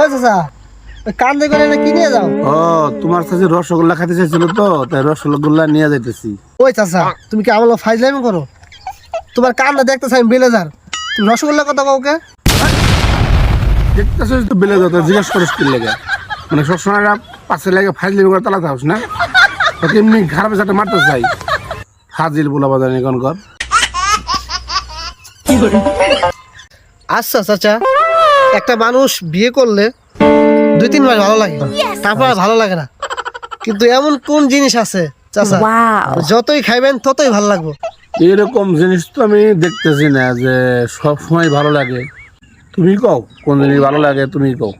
ওই চাচা ওই কান্দে করে না কি নিয়ে যাও? ও তোমার কাছে রসগোল্লা খেতে চাইছিল তো তাই রসগোল্লা নিয়ে যাইতেছি। ওই চাচা তুমি কি আমার ফাইজলামি করো? তোমার কান্দা দেখতেছ আমি বেলেজার। তুমি রসগোল্লা কথা কাউকে দেখতেছিস তো জিজ্ঞেস করিস কি লেগে? মানে সবসময় পাশে লেগে ফাইজলি করে তালা থাকস না? তোকে এমনি ঘাড় পেছাতে মারতে চাই। হাজির বলা বাজানি কোন কর। আচ্ছা চাচা। একটা মানুষ বিয়ে করলে দুই তিন মাস ভালো লাগে। তারপর ভালো লাগে না। কিন্তু এমন কোন জিনিস আছে চাচা? যতই খাইবেন ততই ভালো লাগবে। এরকম জিনিস তো আমি দেখতেছি না যে সব সময় ভালো লাগে। তুমি কও কোন জিনিস ভালো লাগে তুমি কও।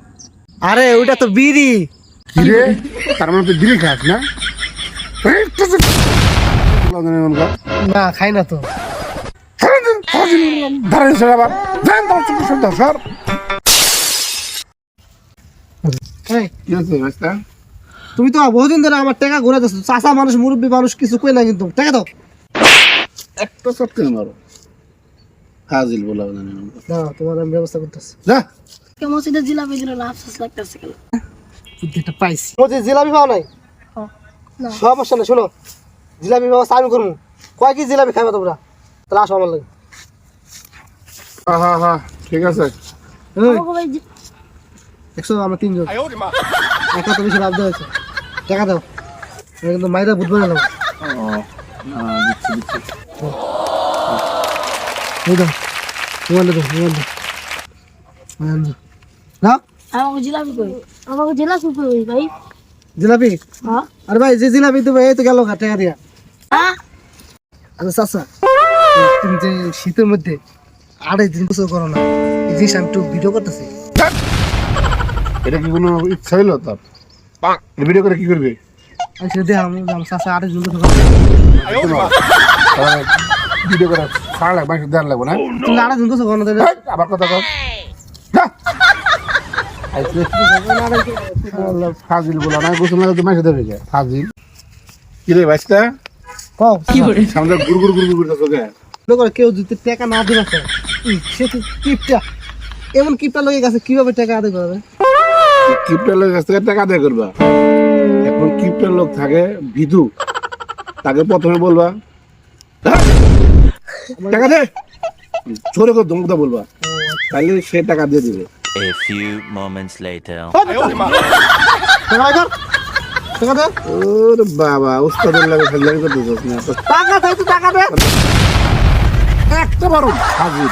আরে ওইটা তো বিড়ি। কি রে? তার মানে তুই বিড়ি খাস না? তো। তো- কর। না খাই না তো ধরে সর আবার। কি হয়েছে রাস্তা তুমি তো বহুদিন ধরে আমার টাকা ঘুরে যাচ্ছ চাচা মানুষ মুরব্বী মানুষ কিছু কই না কিন্তু টাকা দাও। একটা চটকে মারো? হাজিল বলা কর। না তোমার আমি ব্যবস্থা করতেছি। যা। মসজিদে জিলাপি দিল না আফসোস লাগতেছে কেন? বুদ্ধিটা পাইছি। ও যে জিলাপি পাও নাই? না। সমস্যা নেই শোনো। জিলাপি ব্যবস্থা আমি করব। কয় কি জিলাপি খাইবে তোমরা? তাহলে আসো আমার লাগে। হ্যাঁ হ্যাঁ হ্যাঁ ঠিক আছে। একশো আমরা তিনজন। একা তো বেশি লাভ হয়েছে। টাকা দাও। কিন্তু মাইরা বুঝবে না ও দিচ্ছি দিচ্ছি এই দাও মোবাইল দাও। মোবাইল দাও। মোবাইল আমাকে জিলাপি কই? আমাকে জিলাপি কই ভাই? জিলাপি? হ্যাঁ। আরে ভাই যে জিলাপি দেবে এই তো গেল টাকা দিয়া। হ্যাঁ? আচ্ছা চাচা তুমি যে শীতের মধ্যে আড়াই দিন বছর করো না এই জিনিস আমি একটু ভিডিও করতেছি। এটা কি কোনো ইচ্ছা হইল তোর? এই ভিডিও করে কি করবি? করে ভিডিও করে সারা লাগবে লাগবে না? তুমি আড়াই করো আবার কথা কর ফাজিল বলা না গোসল তো মাসে দেবে ফাজিল। কি রে বাইসটা কও। সামনে গুড় গুড় গুড় গুড় করতেছো কে? কেউ যদি টাকা না দিবে সে কিপটা। এমন কিপটা লেগে গেছে কীভাবে টাকা আদায় করবে কিপটার লোক কাছ থেকে টাকা আদায় করবা। এখন কিপটার লোক থাকে ভিধু তাকে প্রথমে বলবা "হ্যাঁ, টাকা দে। ছোরে করে ধমকটা বলবা। তাহলে সে টাকা দিয়ে দিবে। A few moments later. টাকা আয় কর। টাকা দে। ওরে বাবা উস্তাদের লাগে ফাজলামি করতেছিস না? টাকা তো টাকা দে। একটা বারো হাজির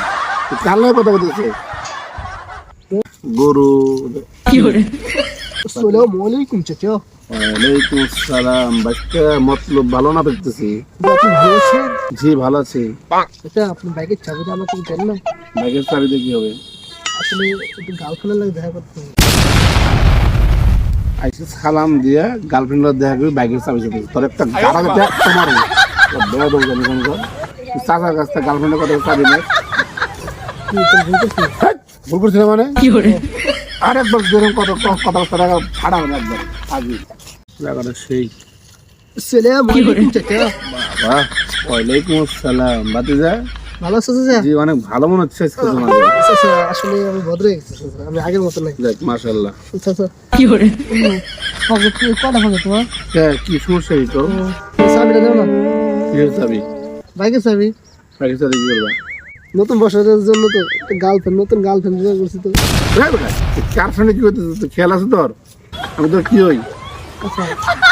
কার লাগে কথা বলতেছে গরু। আসসালামু আলাইকুম চাচা। ওয়ালাইকুম আসসালাম বাচ্চা মতলব ভালো না দেখতেছি আপনি ভালো আছেন? জি ভালো আছি। এটা আপনি বাইকের চাবিটা আমাকে দেন না। চাবিতে কি হবে? আসলে একটু গার্লফ্রেন্ডের লাগে দেখা করতে হবে। আইসে সালাম দিয়ে গার্লফ্রেন্ডের দেখা করবি বাইকের চাবি চাবি। তোর একটা গাড়া দেখ তোমার। দেবো জানি কোন চাচার কাছ থেকে গার্লফ্রেন্ডের কথা চাবি নেই ভুল করছিল মানে আর একবার যেরকম কত কথা কথা টাকা ছাড়া হবে একবার আগে লাগানো সেই। চাচা বাবা ওয়ালাইকুম আসসালাম। বাতিজা ভালো আছো জি অনেক ভালো মনে হচ্ছে আজকে আসলে আমি ভদ্র হয়ে। আমি আগের মতো নাই। দেখ মাশাল্লাহ কি করে? হবে কি কটা হবে তোমার? হ্যাঁ কি সমস্যা এই তো? ও, দাও না। কিসের চাবি? বাইকের চাবি। বাইকের চাবি কি করবা? নতুন বছরের জন্য তো গার্লফ্রেন্ড নতুন গার্লফ্রেন্ড জোগাড় করছি তো। হ্যাঁ কার সঙ্গে কি তুই? খেয়াল আছে তোর? আমি তোর কি হই? আচ্ছা।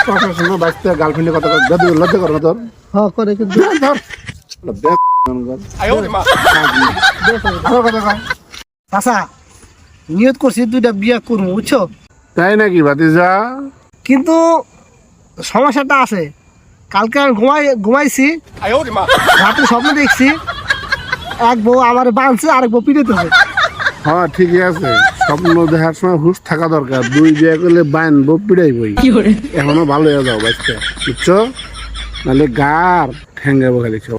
কথার সঙ্গে বাঁচতে গার্লফ্রেন্ডের কথা কর দাদু লজ্জা কর না তোর। হ্যাঁ করে কিন্তু। ধর, ধর। কথা। চাচা নিয়ত করছি দুইটা বিয়া করব বুঝছ? তাই নাকি ভাতিজা? কিন্তু সমস্যাটা আছে। কালকে আমি ঘুমাই ঘুমাইছি। রাতে স্বপ্ন দেখছি। এক বউ আমার বাঁধছে আরেক বউ পিড়েতেছে হ্যাঁ ঠিকই আছে। স্বপ্ন দেখার সময় হুশ থাকা দরকার। দুই বিয়ে করলে বানবো পিড়াই বই এখনও ভালো হয়ে যাও বাচ্চা বুঝছ? নাহলে গার ঠেঙ্গাবো খালি সব